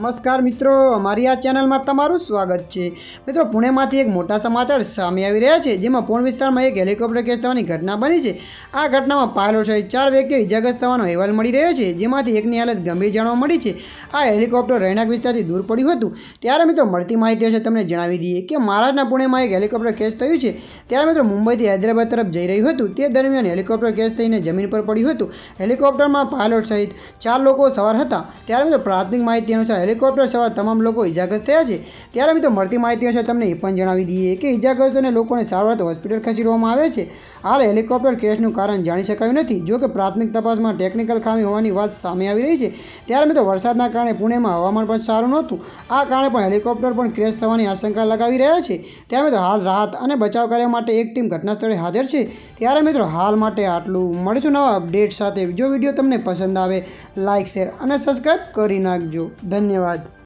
નમસ્કાર મિત્રો, અમારી આ ચેનલમાં તમારું સ્વાગત છે. મિત્રો, પુણેમાંથી એક મોટા સમાચાર સામે આવી રહ્યા છે, જેમાં પૂર્ણ વિસ્તારમાં એક હેલિકોપ્ટર કેસ થવાની ઘટના બની છે. આ ઘટનામાં પાયલોટ સહિત ચાર વ્યક્તિઓ ઇજાગ્રસ્ત થવાનો અહેવાલ મળી રહ્યો છે, જેમાંથી એકની હાલત ગંભીર જાણવા મળી છે. આ હેલિકોપ્ટર રહેણાંક વિસ્તારથી દૂર પડ્યું હતું. ત્યારે મિત્રો, મળતી માહિતી હશે તમને જણાવી દઈએ કે મહારાષ્ટ્રના પુણેમાં એક હેલિકોપ્ટર કેસ થયું છે. ત્યારે મિત્રો, મુંબઈથી હૈદરાબાદ તરફ જઈ રહ્યું હતું. તે દરમિયાન હેલિકોપ્ટર કેસ થઈને જમીન પર પડ્યું હતું. હેલિકોપ્ટરમાં પાયલોટ સહિત ચાર લોકો સવાર હતા. ત્યારે મિત્રો, પ્રાથમિક માહિતી અનુસાર હેલિકોપ્ટર સવાર તમામ લોકો ઇજાગ્રસ્ત થયા છે. ત્યારે મિત્રો, મળતી માહિતી અનુસાર તમને એ પણ જણાવી દઈએ કે ઇજાગ્રસ્તોને લોકોને સારવાર હોસ્પિટલ ખસેડવામાં આવે છે. હાલ હેલિકોપ્ટર ક્રેશનું કારણ જાણી શકાયું નથી. જો કે પ્રાથમિક તપાસમાં ટેકનિકલ ખામી હોવાની વાત સામે આવી રહી છે. ત્યારે મિત્રો, વરસાદના કારણે પુણેમાં હવામાન પણ સારું નહોતું. આ કારણે પણ હેલિકોપ્ટર પણ ક્રેશ થવાની આશંકા લગાવી રહ્યા છે. ત્યારે મિત્રો, હાલ રાહત અને બચાવ કાર્ય માટે એક ટીમ ઘટના સ્થળે હાજર છે. ત્યારે મિત્રો, હાલ માટે આટલું. મળીશું નવા અપડેટ સાથે. જો વીડિયો તમને પસંદ આવે લાઇક શેર અને સબસ્ક્રાઈબ કરી નાખજો. ધન્યવાદ. धन्यवाद